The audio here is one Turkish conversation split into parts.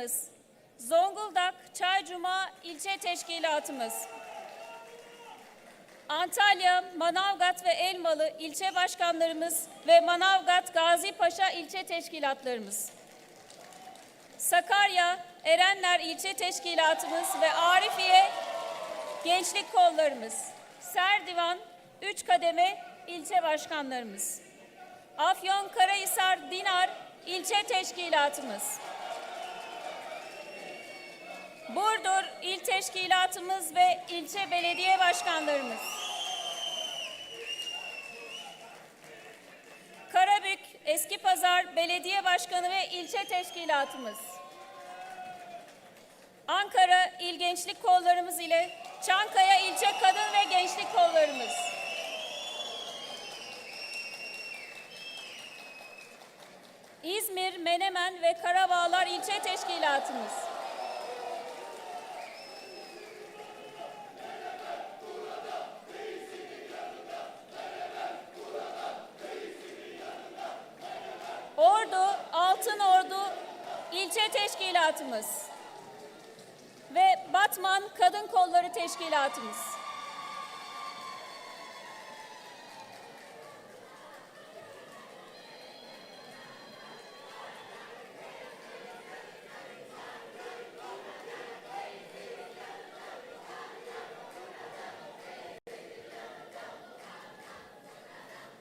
başkanımız, Zonguldak Çaycuma İlçe Teşkilatımız, Antalya, Manavgat ve Elmalı ilçe başkanlarımız ve Manavgat Gazi Paşa ilçe teşkilatlarımız, Sakarya, Erenler ilçe teşkilatımız ve Arifiye gençlik kollarımız, Serdivan, üç kademe ilçe başkanlarımız, Afyon Karahisar Dinar ilçe teşkilatımız, Burdur il teşkilatımız ve ilçe belediye başkanlarımız, Karabük Eski Pazar Belediye Başkanı ve ilçe teşkilatımız, Ankara İl Gençlik Kollarımız ile Çankaya İlçe Kadın ve Gençlik Kollarımız, İzmir, Menemen ve Karabağlar İlçe Teşkilatımız, teşkilatımız ve Batman Kadın Kolları Teşkilatımız.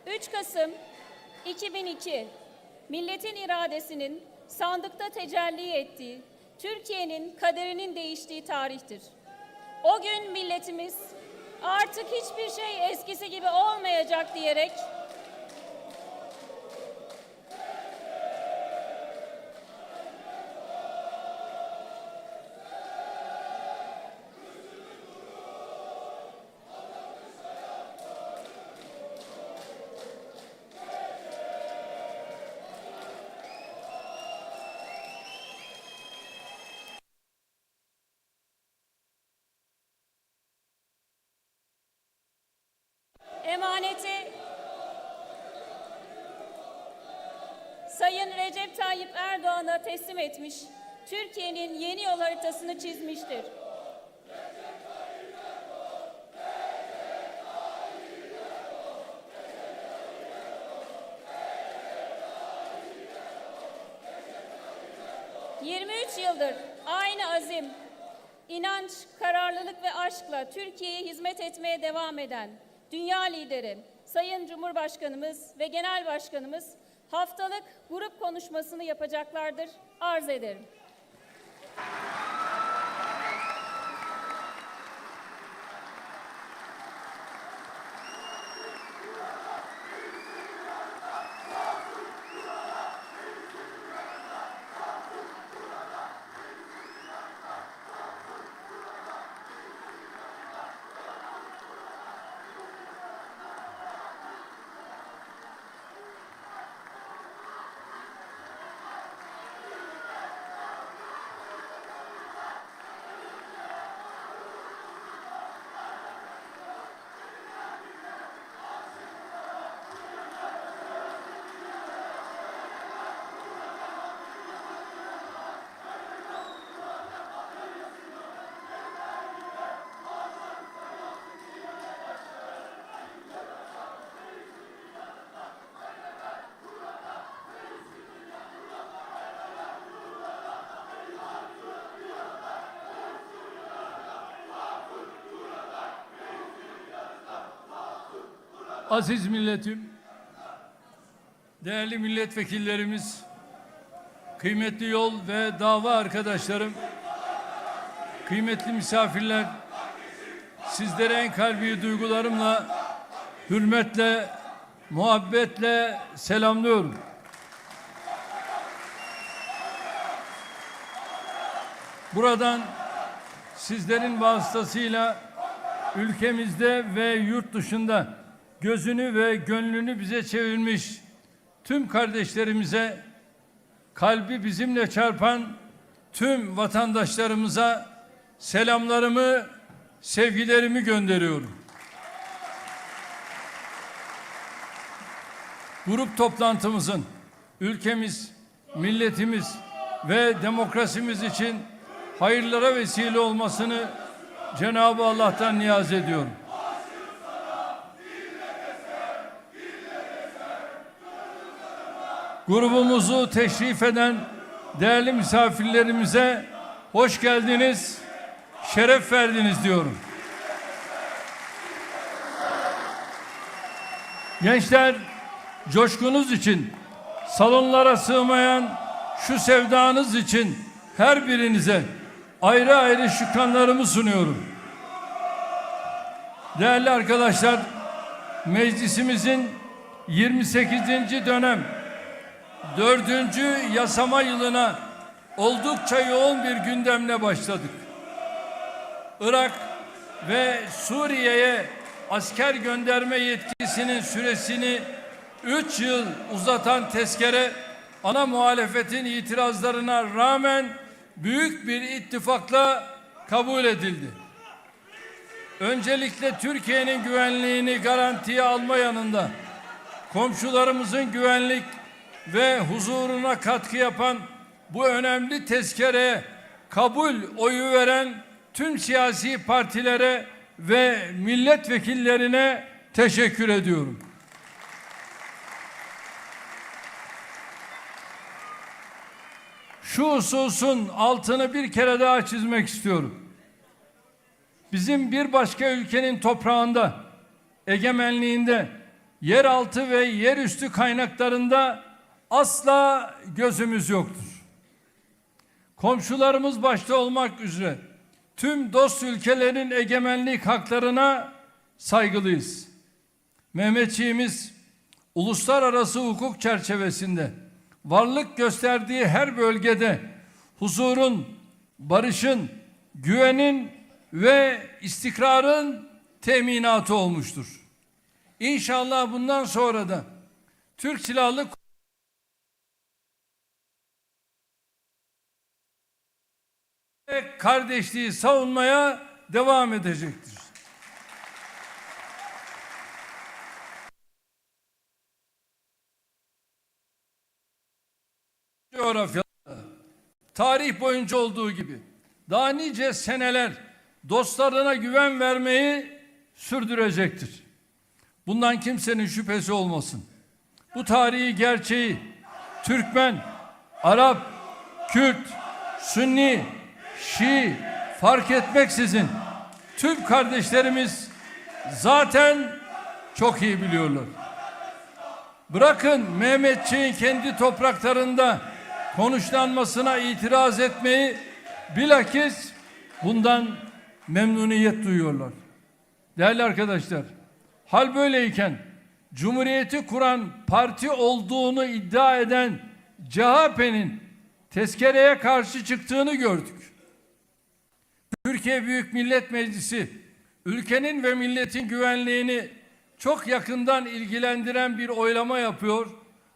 ...3 Kasım 2002 milletin iradesinin sandıkta tecelli ettiği, Türkiye'nin kaderinin değiştiği tarihtir. O gün milletimiz artık hiçbir şey eskisi gibi olmayacak diyerek Recep Tayyip Erdoğan'a teslim etmiş, Türkiye'nin yeni yol haritasını çizmiştir. ...23 yıldır aynı azim, inanç, kararlılık ve aşkla Türkiye'ye hizmet etmeye devam eden dünya lideri Sayın Cumhurbaşkanımız ve Genel Başkanımız haftalık grup konuşmasını yapacaklardır. Arz ederim. Aziz milletim, değerli milletvekillerimiz, kıymetli yol ve dava arkadaşlarım, kıymetli misafirler, sizlere en kalbi duygularımla, hürmetle, muhabbetle selamlıyorum. Buradan sizlerin vasıtasıyla ülkemizde ve yurt dışında gözünü ve gönlünü bize çevirmiş tüm kardeşlerimize, kalbi bizimle çarpan tüm vatandaşlarımıza selamlarımı, sevgilerimi gönderiyorum. Grup toplantımızın ülkemiz, milletimiz, ve demokrasimiz için hayırlara vesile olmasını Cenab-ı Allah'tan niyaz ediyorum. Grubumuzu teşrif eden değerli misafirlerimize hoş geldiniz, şeref verdiniz diyorum. Gençler, coşkunuz için, salonlara sığmayan şu sevdanız için her birinize ayrı ayrı şükranlarımı sunuyorum. Değerli arkadaşlar, meclisimizin 28. dönem 4. yasama yılına oldukça yoğun bir gündemle başladık. Irak ve Suriye'ye asker gönderme yetkisinin süresini 3 yıl uzatan tezkere ana muhalefetin itirazlarına rağmen büyük bir ittifakla kabul edildi. Öncelikle Türkiye'nin güvenliğini garantiye alma yanında komşularımızın güvenlik ve huzuruna katkı yapan bu önemli tezkereye kabul oyu veren tüm siyasi partilere ve milletvekillerine teşekkür ediyorum. Şu hususun altını bir kere daha çizmek istiyorum. Bizim bir başka ülkenin toprağında, egemenliğinde, yeraltı ve yerüstü kaynaklarında asla gözümüz yoktur. Komşularımız başta olmak üzere tüm dost ülkelerin egemenlik haklarına saygılıyız. Mehmetçiğimiz uluslararası hukuk çerçevesinde varlık gösterdiği her bölgede huzurun, barışın, güvenin ve istikrarın teminatı olmuştur. İnşallah bundan sonra da Türk Silahlı kardeşliği savunmaya devam edecektir. Coğrafya tarih boyunca olduğu gibi daha nice seneler dostlarına güven vermeyi sürdürecektir. Bundan kimsenin şüphesi olmasın. Bu tarihi gerçeği Türkmen, Arap, Kürt, Sünni, Şii fark etmeksizin tüm kardeşlerimiz zaten çok iyi biliyorlar. Bırakın Mehmetçiğin kendi topraklarında konuşlanmasına itiraz etmeyi bilakis bundan memnuniyet duyuyorlar. Değerli arkadaşlar, hal böyleyken Cumhuriyeti kuran parti olduğunu iddia eden CHP'nin tezkereye karşı çıktığını gördük. Türkiye Büyük Millet Meclisi ülkenin ve milletin güvenliğini çok yakından ilgilendiren bir oylama yapıyor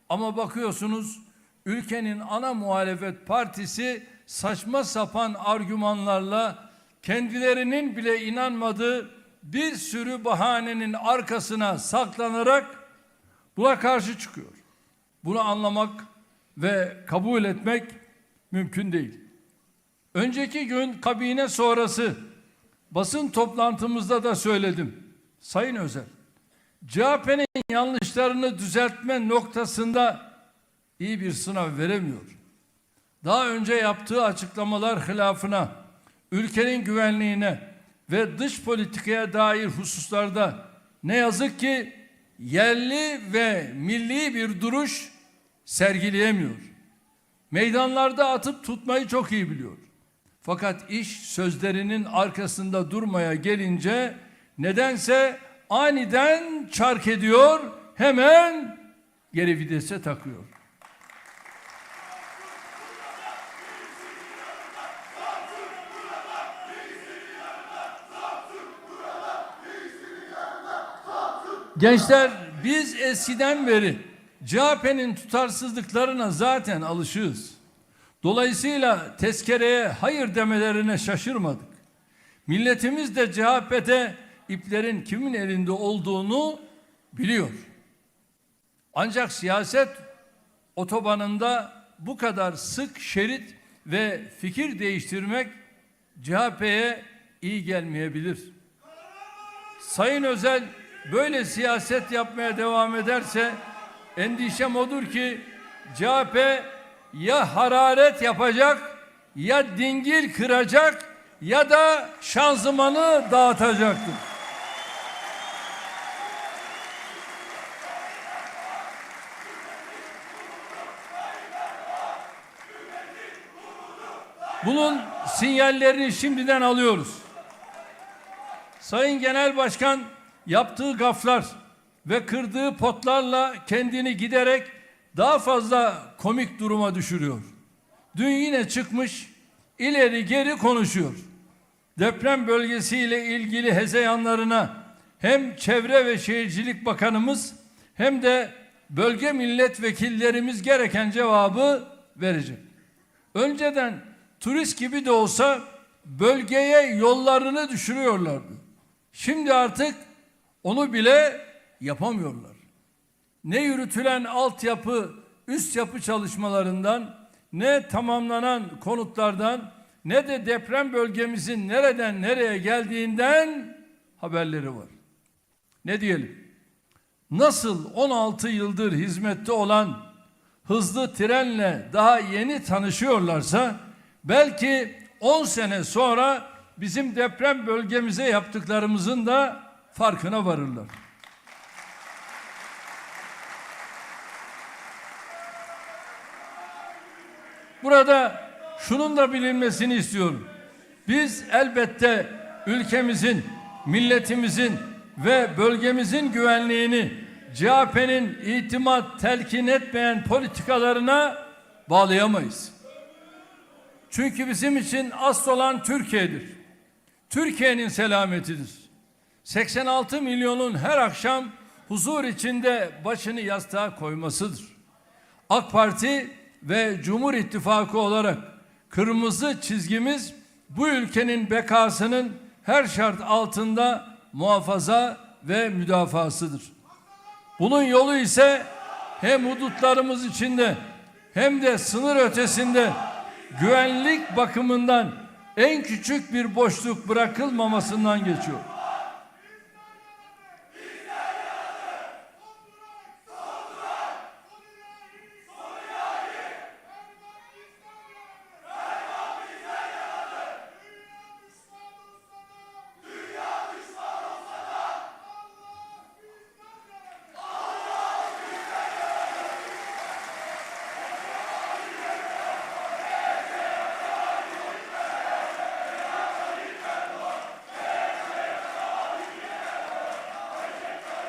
ama bakıyorsunuz ülkenin ana muhalefet partisi saçma sapan argümanlarla kendilerinin bile inanmadığı bir sürü bahanenin arkasına saklanarak buna karşı çıkıyor. Bunu anlamak ve kabul etmek mümkün değil. Önceki gün kabine sonrası basın toplantımızda da söyledim. Sayın Özel, CHP'nin yanlışlarını düzeltme noktasında iyi bir sınav veremiyor. Daha önce yaptığı açıklamalar hilafına, ülkenin güvenliğine ve dış politikaya dair hususlarda ne yazık ki yerli ve milli bir duruş sergileyemiyor. Meydanlarda atıp tutmayı çok iyi biliyor. Fakat iş sözlerinin arkasında durmaya gelince nedense aniden çark ediyor, hemen geri vitese takıyor. Gençler biz eskiden beri CHP'nin tutarsızlıklarına zaten alışığız. Dolayısıyla tezkereye hayır demelerine şaşırmadık. Milletimiz de CHP'de iplerin kimin elinde olduğunu biliyor. Ancak siyaset otobanında bu kadar sık şerit ve fikir değiştirmek CHP'ye iyi gelmeyebilir. Sayın Özel böyle siyaset yapmaya devam ederse endişem odur ki CHP ya hararet yapacak ya dingil kıracak ya da şanzımanı dağıtacaktır. Bunun sinyallerini şimdiden alıyoruz. Sayın Genel Başkan yaptığı gaflar ve kırdığı potlarla kendini giderek daha fazla komik duruma düşürüyor. Dün yine çıkmış ileri geri konuşuyor. Deprem bölgesiyle ilgili hezeyanlarına hem Çevre ve Şehircilik Bakanımız hem de bölge milletvekillerimiz gereken cevabı verecek. Önceden turist gibi de olsa bölgeye yollarını düşürüyorlardı. Şimdi artık onu bile yapamıyorlar. Ne yürütülen altyapı, üst yapı çalışmalarından, ne tamamlanan konutlardan, ne de deprem bölgemizin nereden nereye geldiğinden haberleri var. Ne diyelim? Nasıl 16 yıldır hizmette olan hızlı trenle daha yeni tanışıyorlarsa belki 10 sene sonra bizim deprem bölgemize yaptıklarımızın da farkına varırlar. Burada şunun da bilinmesini istiyorum. Biz elbette ülkemizin, milletimizin ve bölgemizin güvenliğini CHP'nin itimat telkin etmeyen politikalarına bağlayamayız. Çünkü bizim için asıl olan Türkiye'dir. Türkiye'nin selametidir. 86 milyonun her akşam huzur içinde başını yastığa koymasıdır. AK Parti ve Cumhur İttifakı olarak kırmızı çizgimiz bu ülkenin bekasının her şart altında muhafaza ve müdafasıdır. Bunun yolu ise hem hudutlarımız içinde hem de sınır ötesinde güvenlik bakımından en küçük bir boşluk bırakılmamasından geçiyor.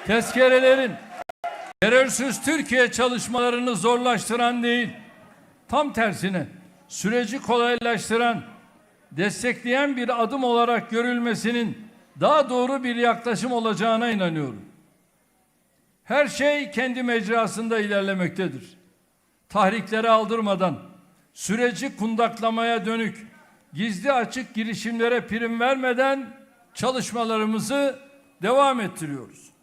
Tezkerelerin terörsüz Türkiye çalışmalarını zorlaştıran değil, tam tersine süreci kolaylaştıran, destekleyen bir adım olarak görülmesinin daha doğru bir yaklaşım olacağına inanıyorum. Her şey kendi mecrasında ilerlemektedir. Tahriklere aldırmadan, süreci kundaklamaya dönük, gizli açık girişimlere prim vermeden çalışmalarımızı devam ettiriyoruz.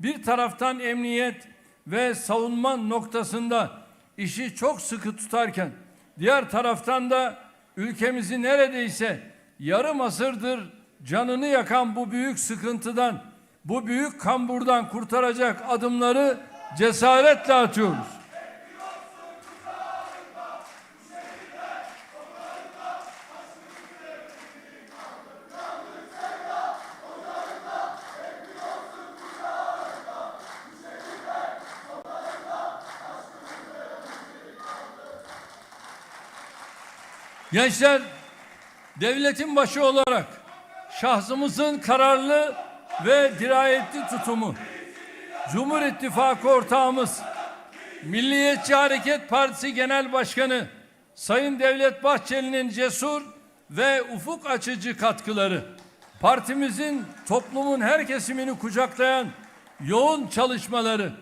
Bir taraftan emniyet ve savunma noktasında işi çok sıkı tutarken diğer taraftan da ülkemizi neredeyse yarım asırdır canını yakan bu büyük sıkıntıdan, bu büyük kamburdan kurtaracak adımları cesaretle atıyoruz. Gençler devletin başı olarak şahsımızın kararlı ve dirayetli tutumu, Cumhur İttifakı ortağımız, Milliyetçi Hareket Partisi Genel Başkanı Sayın Devlet Bahçeli'nin cesur ve ufuk açıcı katkıları, partimizin toplumun her kesimini kucaklayan yoğun çalışmaları,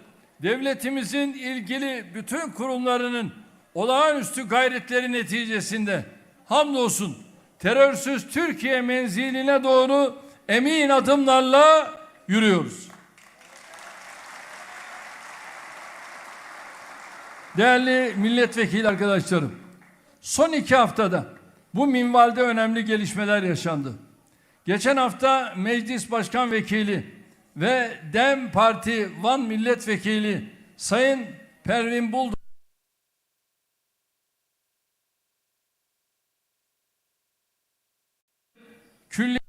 devletimizin ilgili bütün kurumlarının olağanüstü gayretleri neticesinde hamdolsun terörsüz Türkiye menziline doğru emin adımlarla yürüyoruz. Değerli milletvekili arkadaşlarım, son iki haftada bu minvalde önemli gelişmeler yaşandı. Geçen hafta Meclis Başkan Vekili ve DEM Parti Van Milletvekili Sayın Pervin Buldan Külli